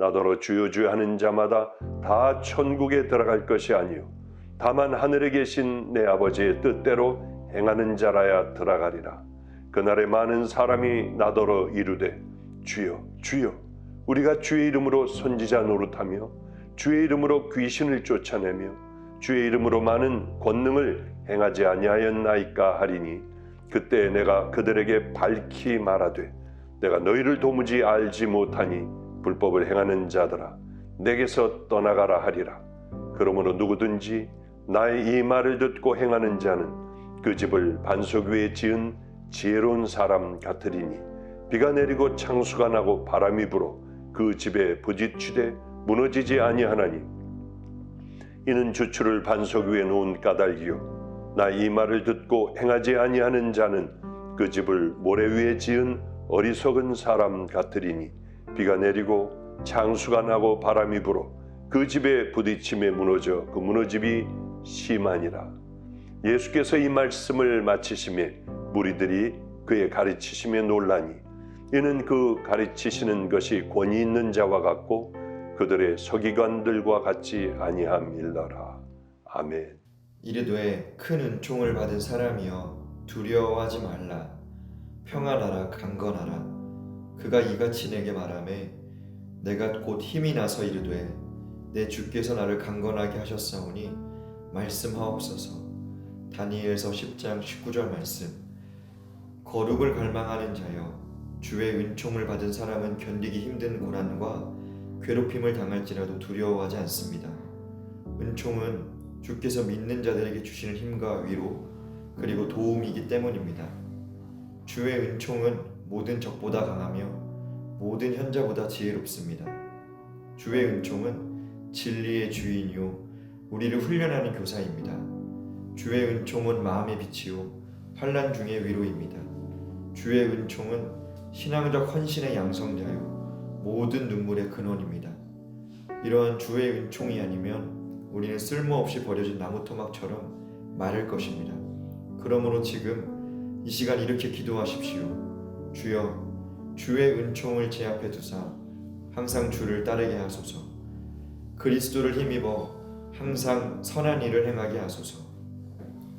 나더러 주여 주여 하는 자마다 다 천국에 들어갈 것이 아니요. 다만 하늘에 계신 내 아버지의 뜻대로 행하는 자라야 들어가리라. 그날에 많은 사람이 나더러 이르되 주여 주여 우리가 주의 이름으로 선지자 노릇하며 주의 이름으로 귀신을 쫓아내며 주의 이름으로 많은 권능을 행하지 아니하였나이까 하리니 그때 내가 그들에게 밝히 말하되 내가 너희를 도무지 알지 못하니 불법을 행하는 자들아 내게서 떠나가라 하리라. 그러므로 누구든지 나의 이 말을 듣고 행하는 자는 그 집을 반석 위에 지은 지혜로운 사람 같으리니 비가 내리고 창수가 나고 바람이 불어 그 집에 부딪히되 무너지지 아니하나니 이는 주추를 반석 위에 놓은 까닭이요 나 이 말을 듣고 행하지 아니하는 자는 그 집을 모래 위에 지은 어리석은 사람 같으리니 비가 내리고 창수가 나고 바람이 불어 그 집에 부딪힘에 무너져 그 무너짐이 심하니라. 예수께서 이 말씀을 마치심에 무리들이 그의 가르치심에 놀라니 이는 그 가르치시는 것이 권위 있는 자와 같고 그들의 서기관들과 같지 아니함일러라. 아멘. 이르되 큰 은총을 받은 사람이여 두려워하지 말라 평안하라 강건하라 그가 이같이 내게 말하매 내가 곧 힘이 나서 이르되 내 주께서 나를 강건하게 하셨사오니 말씀하옵소서 다니엘서 10장 19절 말씀 거룩을 갈망하는 자여 주의 은총을 받은 사람은 견디기 힘든 고난과 괴롭힘을 당할지라도 두려워하지 않습니다 은총은 주께서 믿는 자들에게 주시는 힘과 위로 그리고 도움이기 때문입니다. 주의 은총은 모든 적보다 강하며 모든 현자보다 지혜롭습니다. 주의 은총은 진리의 주인이요 우리를 훈련하는 교사입니다. 주의 은총은 마음의 빛이요 환란 중의 위로입니다. 주의 은총은 신앙적 헌신의 양성자요 모든 눈물의 근원입니다. 이러한 주의 은총이 아니면 우리는 쓸모없이 버려진 나무 토막처럼 마를 것입니다. 그러므로 지금 이 시간 이렇게 기도하십시오. 주여, 주의 은총을 제 앞에 두사 항상 주를 따르게 하소서. 그리스도를 힘입어 항상 선한 일을 행하게 하소서.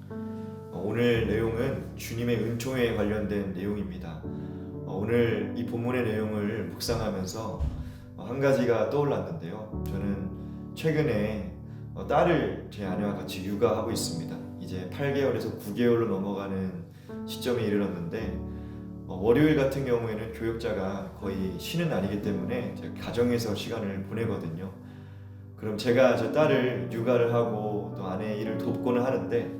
어, 오늘 내용은 주님의 은총에 관련된 내용입니다. 어, 오늘 이 본문의 내용을 묵상하면서 어, 한 가지가 떠올랐는데요. 저는 최근에 어, 딸을 제 아내와 같이 육아하고 있습니다. 이제 8개월에서 9개월로 넘어가는 시점에 이르렀는데 어, 월요일 같은 경우에는 교육자가 거의 쉬는 날이기 때문에 가정에서 시간을 보내거든요. 그럼 제가 제 딸을 육아를 하고 또 아내 일을 돕고는 하는데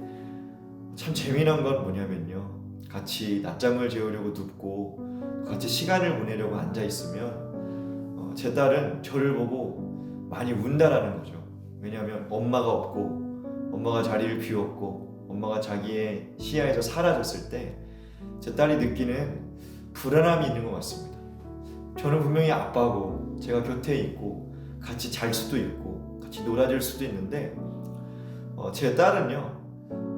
참 재미난 건 뭐냐면요. 같이 낮잠을 재우려고 눕고 같이 시간을 보내려고 앉아 있으면 어, 제 딸은 저를 보고 많이 운다라는 거죠. 왜냐하면 엄마가 없고 엄마가 자리를 비웠고 엄마가 자기의 시야에서 사라졌을 때 제 딸이 느끼는 불안함이 있는 것 같습니다. 저는 분명히 아빠고 제가 곁에 있고 같이 잘 수도 있고 같이 놀아줄 수도 있는데 어, 제 딸은요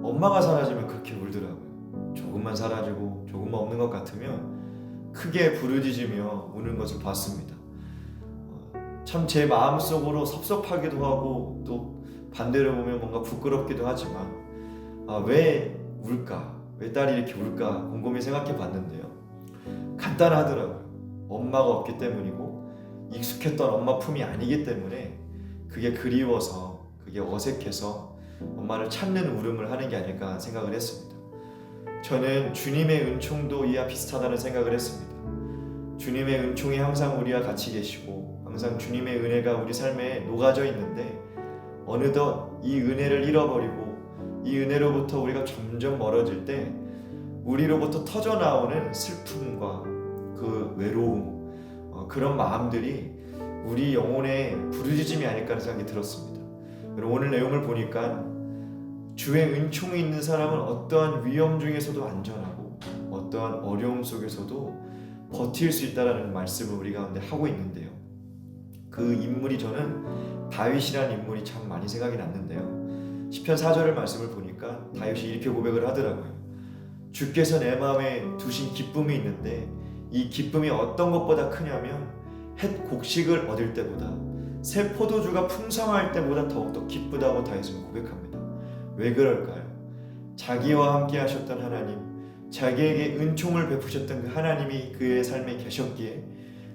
엄마가 사라지면 그렇게 울더라고요. 조금만 사라지고 조금만 없는 것 같으면 크게 부르짖으며 우는 것을 봤습니다. 참 제 마음속으로 섭섭하기도 하고 또 반대로 보면 뭔가 부끄럽기도 하지만 아, 왜 울까? 왜 딸이 이렇게 울까? 곰곰이 생각해 봤는데요. 간단하더라고요. 엄마가 없기 때문이고 익숙했던 엄마 품이 아니기 때문에 그게 그리워서 그게 어색해서 엄마를 찾는 울음을 하는 게 아닐까 생각을 했습니다. 저는 주님의 은총도 이와 비슷하다는 생각을 했습니다. 주님의 은총이 항상 우리와 같이 계시고 항상 주님의 은혜가 우리 삶에 녹아져 있는데 어느덧 이 은혜를 잃어버리고 이 은혜로부터 우리가 점점 멀어질 때 우리로부터 터져 나오는 슬픔과 그 외로움 어, 그런 마음들이 우리 영혼의 부르짖음이 아닐까 하는 생각이 들었습니다. 오늘 내용을 보니까 주의 은총이 있는 사람은 어떠한 위험 중에서도 안전하고 어떠한 어려움 속에서도 버틸 수 있다라는 말씀을 우리 가운데 하고 있는데요. 그 인물이 저는 다윗이라는 인물이 참 많이 생각이 났는데요. 시편 4절의 말씀을 보니까 다윗이 이렇게 고백을 하더라고요. 주께서 내 마음에 두신 기쁨이 있는데 이 기쁨이 어떤 것보다 크냐면 햇 곡식을 얻을 때보다 새 포도주가 풍성할 때보다 더욱더 기쁘다고 다윗은 고백합니다. 왜 그럴까요? 자기와 함께 하셨던 하나님, 자기에게 은총을 베푸셨던 그 하나님이 그의 삶에 계셨기에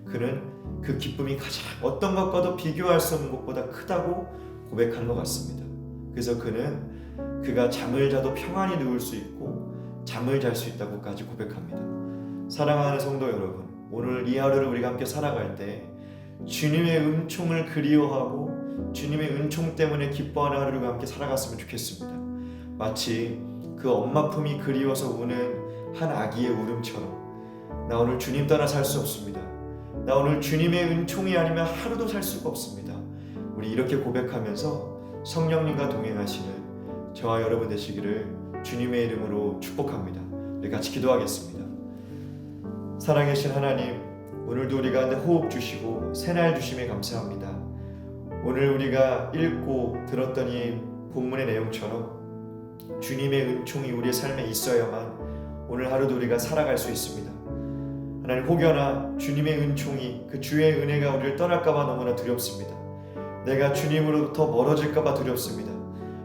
그는 그 기쁨이 가장 어떤 것과도 비교할 수 없는 것보다 크다고 고백한 것 같습니다. 그래서 그는 그가 잠을 자도 평안히 누울 수 있고 잠을 잘 수 있다고까지 고백합니다. 사랑하는 성도 여러분, 오늘 이 하루를 우리가 함께 살아갈 때 주님의 은총을 그리워하고 주님의 은총 때문에 기뻐하는 하루를 함께 살아갔으면 좋겠습니다. 마치 그 엄마 품이 그리워서 우는 한 아기의 울음처럼 나 오늘 주님 따라 살 수 없습니다. 나 오늘 주님의 은총이 아니면 하루도 살 수가 없습니다. 우리 이렇게 고백하면서 성령님과 동행하시는 저와 여러분 되시기를 주님의 이름으로 축복합니다. 우리 같이 기도하겠습니다. 살아계신 하나님, 오늘도 우리 가운데 호흡 주시고 새날 주심에 감사합니다. 오늘 우리가 읽고 들었던 이 본문의 내용처럼 주님의 은총이 우리의 삶에 있어야만 오늘 하루도 우리가 살아갈 수 있습니다. 하나님 혹여나 주님의 은총이 그 주의 은혜가 우리를 떠날까봐 너무나 두렵습니다. 내가 주님으로부터 멀어질까봐 두렵습니다.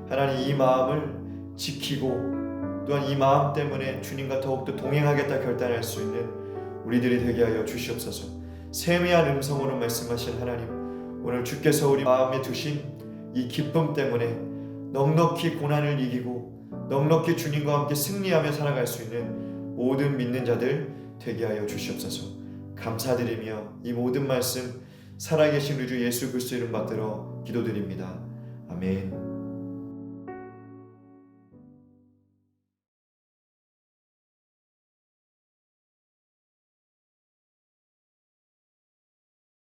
하나님 이 마음을 지키고 또한 이 마음 때문에 주님과 더욱더 동행하겠다 결단할 수 있는 우리들이 되게 하여 주시옵소서. 세미한 음성으로 말씀하신 하나님, 오늘 주께서 우리 마음에 두신 이 기쁨 때문에 넉넉히 고난을 이기고 넉넉히 주님과 함께 승리하며 살아갈 수 있는 모든 믿는 자들 되게 하여 주시옵소서. 감사드리며 이 모든 말씀 살아계신 우리 주 예수 그리스도 이름 받들어 기도드립니다. 아멘.